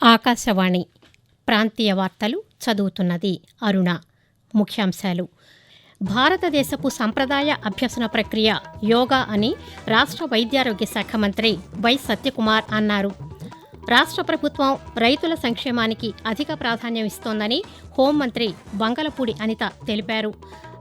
ఆకాశవాణి ప్రాంతీయ వార్తలు చదువుతున్నది అరుణ. ముఖ్యాంశాలు. భారతదేశపు సంప్రదాయ అభ్యసన ప్రక్రియ యోగా అని రాష్ట్ర వైద్యారోగ్య శాఖ మంత్రి వై సత్యకుమార్ అన్నారు. రాష్ట్ర ప్రభుత్వం రైతుల సంక్షేమానికి అధిక ప్రాధాన్యం ఇస్తోందని హోంమంత్రి బంగలపూడి అనిత తెలిపారు.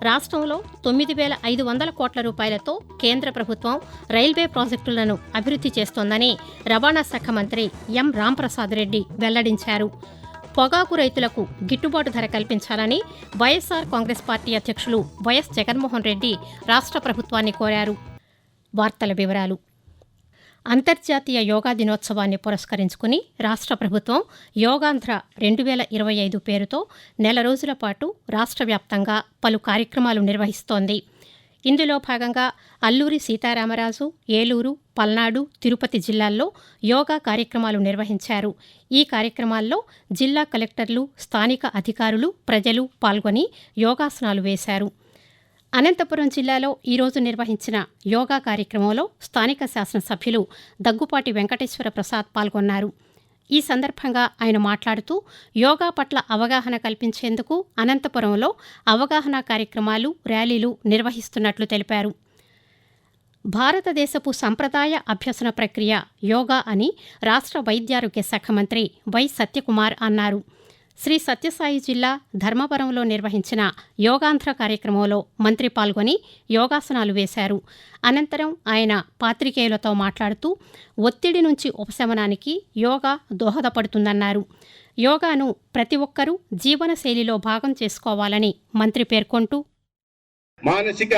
రాష్ట్రంలో తొమ్మిది వేల ఐదు వందల కోట్ల రూపాయలతో కేంద్ర ప్రభుత్వం రైల్వే ప్రాజెక్టులను అభివృద్ధి చేస్తోందని రవాణా శాఖ మంత్రి ఎం రాంప్రసాద్ రెడ్డి వెల్లడించారు. పొగాకు రైతులకు గిట్టుబాటు ధర కల్పించాలని వైఎస్ఆర్ కాంగ్రెస్ పార్టీ అధ్యక్షులు వైఎస్ జగన్మోహన్ రెడ్డి రాష్ట్ర ప్రభుత్వాన్ని కోరారు. వార్తల వివరాలు. అంతర్జాతీయ యోగా దినోత్సవాన్ని పురస్కరించుకుని రాష్ట్ర ప్రభుత్వం యోగాంధ్ర రెండు వేల ఇరవై ఐదు పేరుతో నెల రోజుల పాటు రాష్ట్ర వ్యాప్తంగా పలు కార్యక్రమాలు నిర్వహిస్తోంది. ఇందులో భాగంగా అల్లూరి సీతారామరాజు ఏలూరు పల్నాడు తిరుపతి జిల్లాల్లో యోగా కార్యక్రమాలు నిర్వహించారు. ఈ కార్యక్రమాల్లో జిల్లా కలెక్టర్లు స్థానిక అధికారులు ప్రజలు పాల్గొని యోగాసనాలు వేశారు. అనంతపురం జిల్లాలో ఈరోజు నిర్వహించిన యోగా కార్యక్రమంలో స్థానిక శాసనసభ్యులు దగ్గుపాటి వెంకటేశ్వర ప్రసాద్ పాల్గొన్నారు. ఈ సందర్భంగా ఆయన మాట్లాడుతూ యోగా పట్ల అవగాహన కల్పించేందుకు అనంతపురంలో అవగాహన కార్యక్రమాలు ర్యాలీలు నిర్వహిస్తున్నట్లు తెలిపారు. భారతదేశపు సంప్రదాయ అభ్యసన ప్రక్రియ యోగా అని రాష్ట్ర వైద్యారోగ్య శాఖ మంత్రి వై సత్యకుమార్ అన్నారు. శ్రీ సత్యసాయి జిల్లా ధర్మవరంలో నిర్వహించిన యోగాంధ్ర కార్యక్రమంలో మంత్రి పాల్గొని యోగాసనాలు వేశారు. అనంతరం ఆయన పాత్రికేయులతో మాట్లాడుతూ ఒత్తిడి నుంచి ఉపశమనానికి యోగా దోహదపడుతుందన్నారు. యోగాను ప్రతి ఒక్కరూ జీవనశైలిలో భాగం చేసుకోవాలని మంత్రి పేర్కొంటూ మానసిక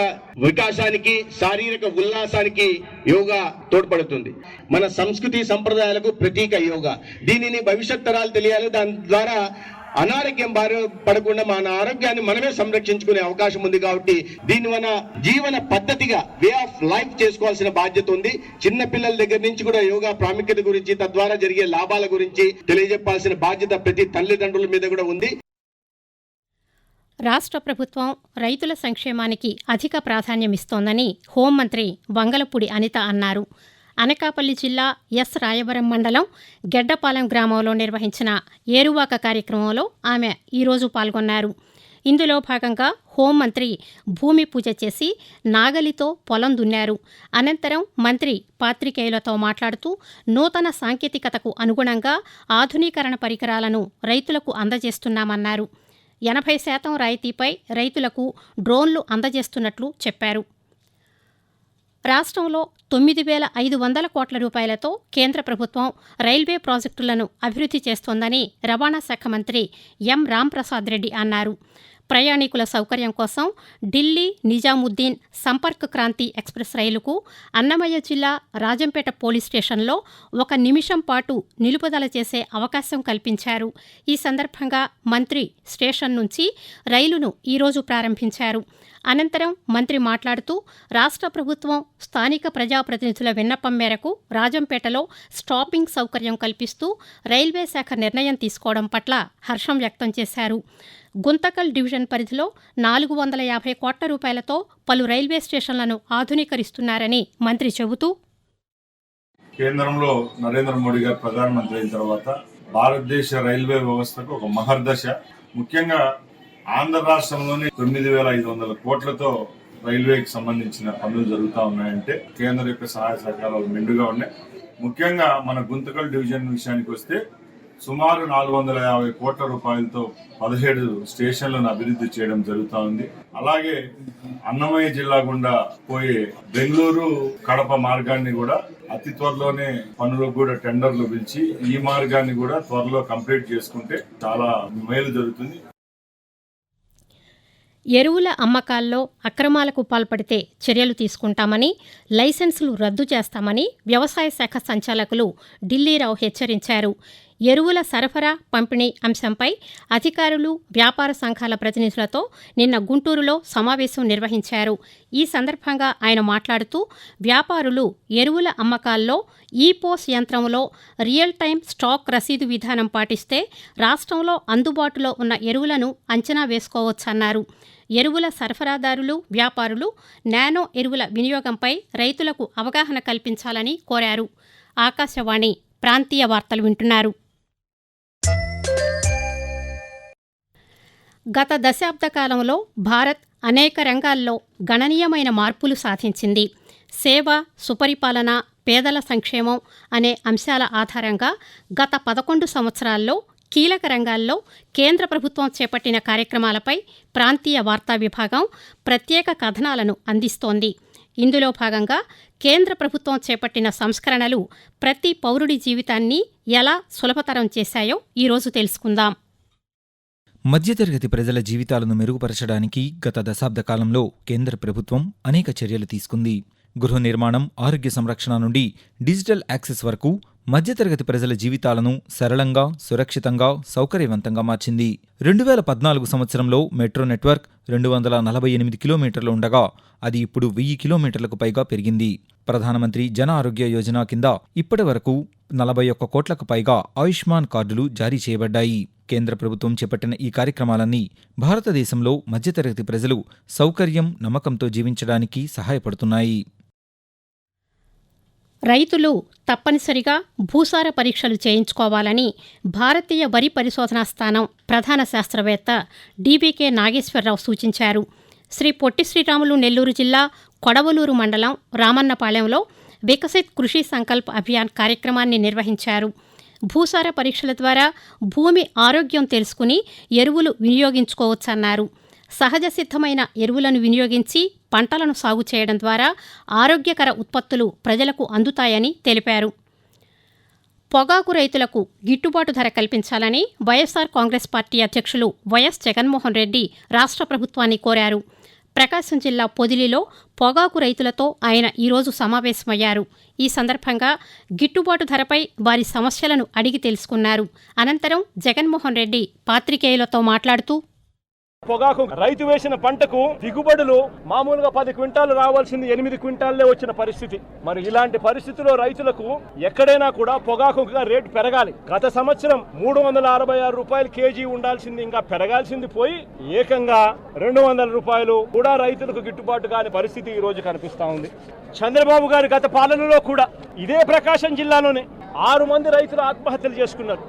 వికాసానికి శారీరక ఉల్లాసానికి యోగా తోడ్పడుతుంది. మన సంస్కృతి సంప్రదాయాలకు ప్రతీక యోగా. దీనిని భవిష్యత్ తరాలు తెలియాలి. దాని ద్వారా అనారోగ్యం బారి పడకుండా మన ఆరోగ్యాన్ని మనమే సంరక్షించుకునే అవకాశం ఉంది కాబట్టి దీని మన జీవన పద్ధతిగా వే ఆఫ్ లైఫ్ చేసుకోవాల్సిన బాధ్యత ఉంది. చిన్న పిల్లల దగ్గర నుంచి కూడా యోగా ప్రాముఖ్యత గురించి తద్వారా జరిగే లాభాల గురించి తెలియజెప్పాల్సిన బాధ్యత ప్రతి తల్లిదండ్రుల మీద కూడా ఉంది. రాష్ట్ర ప్రభుత్వం రైతుల సంక్షేమానికి అధిక ప్రాధాన్యమిస్తోందని హోంమంత్రి వంగలపూడి అనిత అన్నారు. అనకాపల్లి జిల్లా ఎస్ రాయవరం మండలం గెడ్డపాలెం గ్రామంలో నిర్వహించిన ఏరువాక కార్యక్రమంలో ఆమె ఈరోజు పాల్గొన్నారు. ఇందులో భాగంగా హోంమంత్రి భూమి పూజ చేసి నాగలితో పొలం దున్నారు. అనంతరం మంత్రి పాత్రికేయులతో మాట్లాడుతూ నూతన సాంకేతికతకు అనుగుణంగా ఆధునీకరణ పరికరాలను రైతులకు అందజేస్తున్నామన్నారు. ఎనభై శాతం రాయితీపై రైతులకు డ్రోన్లు అందజేస్తున్నట్లు చెప్పారు. రాష్ట్రంలో తొమ్మిది వేల ఐదు వందల కోట్ల రూపాయలతో కేంద్ర ప్రభుత్వం రైల్వే ప్రాజెక్టులను అభివృద్ధి చేస్తోందని రవాణా శాఖ మంత్రి ఎం రాంప్రసాద్ రెడ్డి అన్నారు. ప్రయాణికుల సౌకర్యం కోసం ఢిల్లీ నిజాముద్దీన్ సంపర్క్ క్రాంతి ఎక్స్ప్రెస్ రైలుకు అన్నమయ్య జిల్లా రాజంపేట పోలీస్ స్టేషన్లో ఒక నిమిషం పాటు నిలుపుదల చేసే అవకాశం కల్పించారు. ఈ సందర్భంగా మంత్రి స్టేషన్ నుంచి రైలును ఈరోజు ప్రారంభించారు. అనంతరం మంత్రి మాట్లాడుతూ రాష్ట్ర ప్రభుత్వం స్థానిక ప్రజాప్రతినిధుల విన్నపం మేరకు రాజంపేటలో స్టాపింగ్ సౌకర్యం కల్పిస్తూ రైల్వే శాఖ నిర్ణయం తీసుకోవడం పట్ల హర్షం వ్యక్తం చేశారు. గుంతకల్ డివిజన్ పరిధిలో నాలుగు వందల యాభై కోట్ల రూపాయలతో పలు రైల్వే స్టేషన్లను ఆధునీకరిస్తున్నారని మంత్రి చెబుతూ కేంద్రంలో నరేంద్ర మోడీ గారు ప్రధానమంత్రి అయిన తర్వాత భారతదేశ రైల్వే వ్యవస్థకు ఒక మహర్దశ. ముఖ్యంగా ఆంధ్ర రాష్ట్రంలోని తొమ్మిది వేల ఐదు వందల కోట్లతో రైల్వేకి సంబంధించిన పనులు జరుగుతూ ఉన్నాయంటే కేంద్ర యొక్క సహాయ సహకారాలు మెండుగా ఉన్నాయి. ముఖ్యంగా మన గుంతకల్ డివిజన్ విషయానికి వస్తే సుమారు నాలుగు వందల యాభై కోట్ల రూపాయలతో పదిహేడు స్టేషన్లను అభివృద్ధి చేయడం జరుగుతూ ఉంది. అలాగే అన్నమయ్య జిల్లా గుండా పోయే బెంగళూరు కడప మార్గాన్ని కూడా అతి త్వరలోనే పనులకు కూడా టెండర్లు పిలిచి ఈ మార్గాన్ని కూడా త్వరలో కంప్లీట్ చేసుకుంటే చాలా మేలు జరుగుతుంది. ఎరువుల అమ్మకాల్లో అక్రమాలకు పాల్పడితే చర్యలు తీసుకుంటామని లైసెన్సులు రద్దు చేస్తామని వ్యవసాయ శాఖ సంచాలకులు ఢిల్లీరావు హెచ్చరించారు. ఎరువుల సరఫరా పంపిణీ అంశంపై అధికారులు వ్యాపార సంఘాల ప్రతినిధులతో నిన్న గుంటూరులో సమావేశం నిర్వహించారు. ఈ సందర్భంగా ఆయన మాట్లాడుతూ వ్యాపారులు ఎరువుల అమ్మకాల్లో ఈ పోస్ యంత్రంలో రియల్ టైం స్టాక్ రసీదు విధానం పాటిస్తే రాష్ట్రంలో అందుబాటులో ఉన్న ఎరువులను అంచనా వేసుకోవచ్చన్నారు. ఎరువుల సరఫరాదారులు వ్యాపారులు నానో ఎరువుల వినియోగంపై రైతులకు అవగాహన కల్పించాలని కోరారు. ఆకాశవాణి ప్రాంతీయ వార్తలు వింటున్నారు. గత దశాబ్ద కాలంలో భారత్ అనేక రంగాల్లో గణనీయమైన మార్పులు సాధించింది. సేవ సుపరిపాలన పేదల సంక్షేమం అనే అంశాల ఆధారంగా గత పదకొండు సంవత్సరాల్లో కీలక రంగాల్లో కేంద్ర ప్రభుత్వం చేపట్టిన కార్యక్రమాలపై ప్రాంతీయ వార్తా విభాగం ప్రత్యేక కథనాలను అందిస్తోంది. ఇందులో భాగంగా కేంద్ర ప్రభుత్వం చేపట్టిన సంస్కరణలు ప్రతి పౌరుడి జీవితాన్ని ఎలా సులభతరం చేశాయో ఈరోజు తెలుసుకుందాం. మధ్యతరగతి ప్రజల జీవితాలను మెరుగుపరచడానికి గత దశాబ్ద కాలంలో కేంద్ర ప్రభుత్వం అనేక చర్యలు తీసుకుంది. గృహ నిర్మాణం ఆరోగ్య సంరక్షణ నుండి డిజిటల్ యాక్సెస్ వరకు మధ్యతరగతి ప్రజల జీవితాలను సరళంగా సురక్షితంగా సౌకర్యవంతంగా మార్చింది. రెండు వేల పద్నాలుగు సంవత్సరంలో మెట్రో నెట్వర్క్ రెండు వందల నలభై ఎనిమిది కిలోమీటర్లు ఉండగా అది ఇప్పుడు వెయ్యి కిలోమీటర్లకు పైగా పెరిగింది. ప్రధానమంత్రి జన ఆరోగ్య యోజన కింద ఇప్పటి వరకు నలభై ఒక్క కోట్లకు పైగా ఆయుష్మాన్ కార్డులు జారీ చేయబడ్డాయి. కేంద్ర ప్రభుత్వం చేపట్టిన ఈ కార్యక్రమాలన్నీ భారతదేశంలో మధ్యతరగతి ప్రజలు సౌకర్యం నమ్మకంతో జీవించడానికి సహాయపడుతున్నాయి. రైతులు తప్పనిసరిగా భూసార పరీక్షలు చేయించుకోవాలని భారతీయ వరి పరిశోధనా స్థానం ప్రధాన శాస్త్రవేత్త డీబీకే నాగేశ్వరరావు సూచించారు. శ్రీ పొట్టి శ్రీరాములు నెల్లూరు జిల్లా కొడవలూరు మండలం రామన్నపాలెంలో వికసిత్ కృషి సంకల్ప్ అభియాన్ కార్యక్రమాన్ని నిర్వహించారు. భూసార పరీక్షల ద్వారా భూమి ఆరోగ్యం తెలుసుకుని ఎరువులు వినియోగించుకోవచ్చన్నారు. సహజ సిద్ధమైన ఎరువులను వినియోగించి పంటలను సాగు చేయడం ద్వారా ఆరోగ్యకర ఉత్పత్తులు ప్రజలకు అందుతాయని తెలిపారు. పొగాకు రైతులకు గిట్టుబాటు ధర కల్పించాలని వైఎస్సార్ కాంగ్రెస్ పార్టీ అధ్యక్షులు వైఎస్ జగన్మోహన్ రెడ్డి రాష్ట్ర ప్రభుత్వాన్ని కోరారు. ప్రకాశం జిల్లా పొదిలిలో పొగాకు రైతులతో ఆయన ఈరోజు సమావేశమయ్యారు. ఈ సందర్భంగా గిట్టుబాటు ధరపై వారి సమస్యలను అడిగి తెలుసుకున్నారు. అనంతరం జగన్మోహన్ రెడ్డి పాత్రికేయులతో మాట్లాడుతూ పొగాకు రైతు వేసిన పంటకు దిగుబడులు మామూలుగా పది క్వింటాలు రావాల్సింది ఎనిమిది క్వింటాల్లే వచ్చిన పరిస్థితి. మరి ఇలాంటి పరిస్థితిలో రైతులకు ఎక్కడైనా కూడా పొగాకు రేటు పెరగాలి. గత సంవత్సరం మూడు వందల అరవై ఆరు రూపాయలు కేజీ ఉండాల్సింది ఇంకా పెరగాల్సింది పోయి ఏకంగా రెండు వందల రూపాయలు కూడా రైతులకు గిట్టుబాటు కాని పరిస్థితి ఈ రోజు కనిపిస్తా ఉంది. చంద్రబాబు గారి గత పాలనలో కూడా ఇదే ప్రకాశం జిల్లాలోనే ఆరు మంది రైతులు ఆత్మహత్యలు చేసుకున్నారు.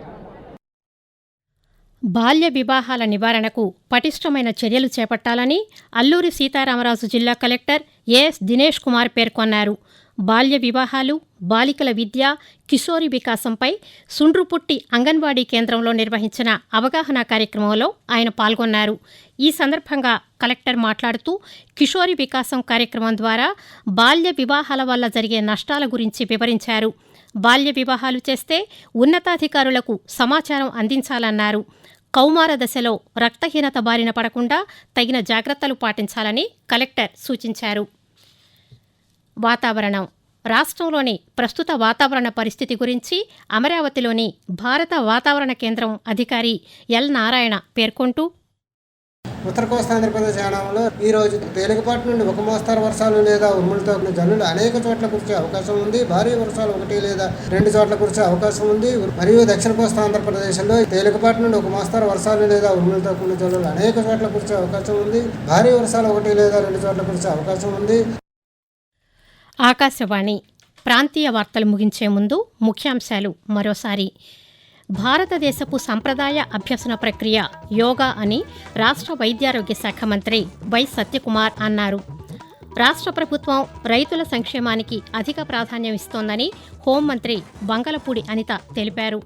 బాల్య వివాహాల నివారణకు పటిష్టమైన చర్యలు చేపట్టాలని అల్లూరి సీతారామరాజు జిల్లా కలెక్టర్ ఏఎస్ దినేష్ కుమార్ పేర్కొన్నారు. బాల్య వివాహాలు బాలికల విద్య కిషోరి వికాసంపై సుండ్రుపుట్టి అంగన్వాడీ కేంద్రంలో నిర్వహించిన అవగాహన కార్యక్రమంలో ఆయన పాల్గొన్నారు. ఈ సందర్భంగా కలెక్టర్ మాట్లాడుతూ కిషోరి వికాసం కార్యక్రమం ద్వారా బాల్య వివాహాల వల్ల జరిగే నష్టాల గురించి వివరించారు. బాల్య వివాహాలు చేస్తే ఉన్నతాధికారులకు సమాచారం అందించాలన్నారు. కౌమార దశలో రక్తహీనత బారిన పడకుండా తగిన జాగ్రత్తలు పాటించాలని కలెక్టర్ సూచించారు. వాతావరణం. రాష్ట్రంలోని ప్రస్తుత వాతావరణ పరిస్థితి గురించి అమరావతిలోని భారత వాతావరణ కేంద్రం అధికారి ఎల్ నారాయణ పేర్కొంటూ ఉత్తర కోస్తా ఆంధ్రప్రదేశ్ యానంలో ఈ రోజు తేలికపాటి నుండి ఒక మోస్తరు వర్షాలు లేదా ఉరుములతో జల్లులు అనేక చోట్ల కురిసే అవకాశం ఉంది. భారీ వర్షాలు ఒకటి లేదా రెండు చోట్ల కురిసే అవకాశం ఉంది. మరియు దక్షిణ కోస్తా ఆంధ్రప్రదేశ్లో తేలికపాటి నుండి ఒక మోస్తరు వర్షాలు లేదా ఉరుములతో కూడిన జల్లులు అనేక చోట్ల కురిసే అవకాశం ఉంది. భారీ వర్షాలు ఒకటి లేదా రెండు చోట్ల కురిసే అవకాశం ఉంది. ఆకాశవాణి ప్రాంతీయ వార్తలు ముగించే ముందు ముఖ్యాంశాలు మరోసారి. భారతదేశపు సంప్రదాయ అభ్యసన ప్రక్రియ యోగా అని రాష్ట్ర వైద్యారోగ్య శాఖ మంత్రి వై సత్యకుమార్ అన్నారు. రాష్ట్ర ప్రభుత్వం రైతుల సంక్షేమానికి అధిక ప్రాధాన్యం ఇస్తోందని హోంమంత్రి బంగలపూడి అనిత తెలిపారు.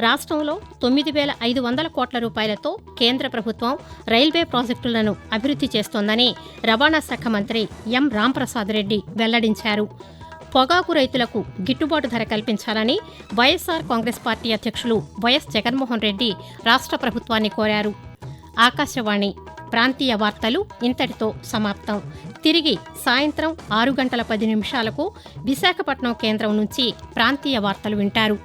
రాష్ట్రంలో తొమ్మిది వేల ఐదు వందల కోట్ల రూపాయలతో కేంద్ర ప్రభుత్వం రైల్వే ప్రాజెక్టులను అభివృద్ధి చేస్తోందని రవాణా శాఖ మంత్రి ఎం రాంప్రసాద్ రెడ్డి వెల్లడించారు. పొగాకు రైతులకు గిట్టుబాటు ధర కల్పించాలని వైఎస్ఆర్ కాంగ్రెస్ పార్టీ అధ్యక్షులు వైఎస్ జగన్మోహన్ రెడ్డి రాష్ట్ర ప్రభుత్వాన్ని కోరారు. ఆకాశవాణి ప్రాంతీయ వార్తలు ఇంతటితో సమాప్తం. తిరిగి సాయంత్రం ఆరు గంటల పది నిమిషాలకు విశాఖపట్నం కేంద్రం నుంచి ప్రాంతీయ వార్తలు వింటారు.